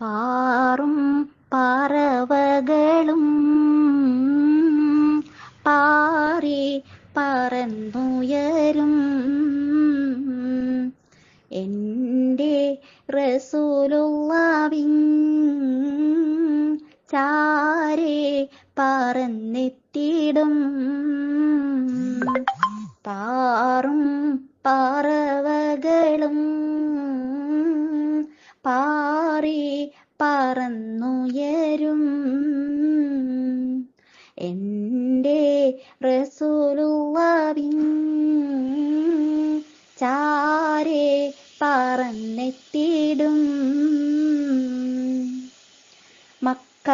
പാറും പറവകളും പാറി പറന്നുയരും. എന്റെ റസൂലുള്ളാവിൻ ചാരെ പറന്നെത്തിടും. പാറും പാറി പറന്നുയരും. എന്റെ റസൂലുള്ളാവിൻ ചാരെ പറന്നെത്തിടും. മക്ക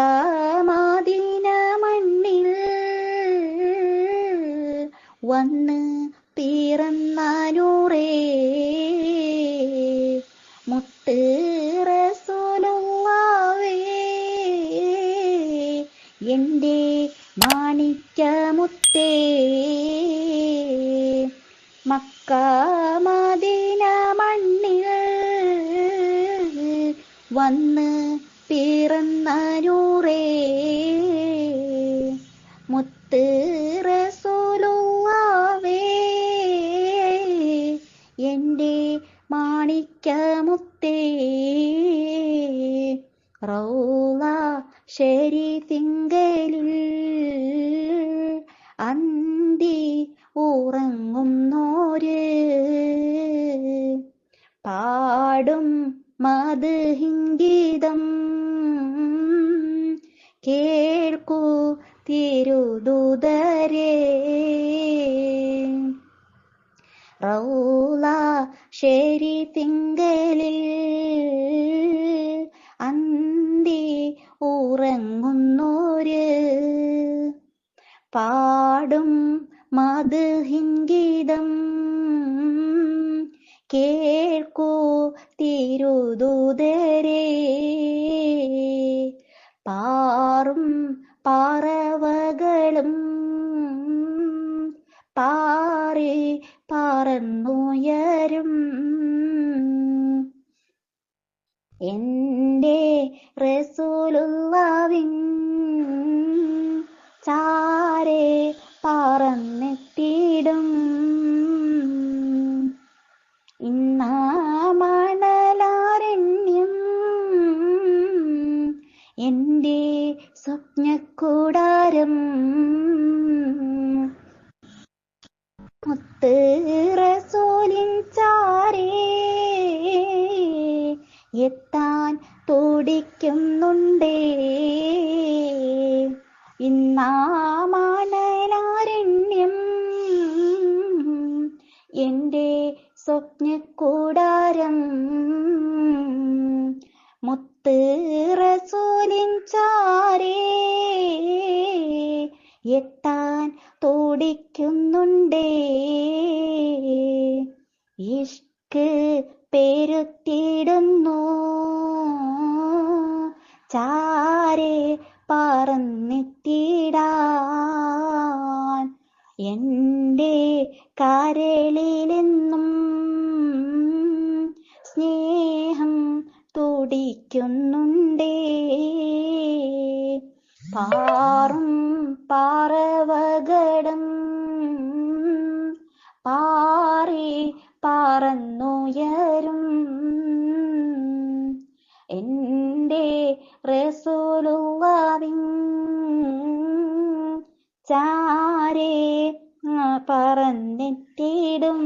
മാദിന മണ്ണിൽ വന്ന് പിറന്നാനൂറേ മുത്ത് എന്റെ മക്ക മദീന മണ്ണിൽ വന്ന് പിറന്നൂറേ ഷരീഫിങ്കലിൽ അന്തി ഉറങ്ങുന്നോര്. പാടും മധുഹിംഗീതം കേൾക്കൂ തിരുദൂതരേ. റൗല ശരി അന്തി ഉറങ്ങുന്നോര്. പാടും മധുഹിംഗീതം കേൾക്കൂ തിരുദൂതരേ. പാറും പറവകളും. പാറി പറന്നുയരും. എന്റെ റസൂലുള്ളാവിൻ ചാരെ പറന്നെത്തിയിടും. ഇന്നാ മണലാരണ്യം എന്റെ സ്വപ്നക്കൂടാരം മുത്ത് തുടിക്കുന്നുണ്ടേ ഇന്നാമാനാരണ്യം എന്റെ സ്വപ്നക്കൂടാരം. മുത്ത് റസൂലിൻ ചാരേ എത്താൻ തുടിക്കുന്നുണ്ടേ. ഇഷ്ക് പെരുത്തിടുന്നു പറന്നെത്തിടാൻ എന്റെ കരളിലെന്നും സ്നേഹം തുടിക്കുന്നുണ്ടേ. പാറും പാറവകടം പാറി പറന്നുയരും. എന്റെ റസൂലുള്ളാവിൻ ചാരേ പറന്നെത്തിടും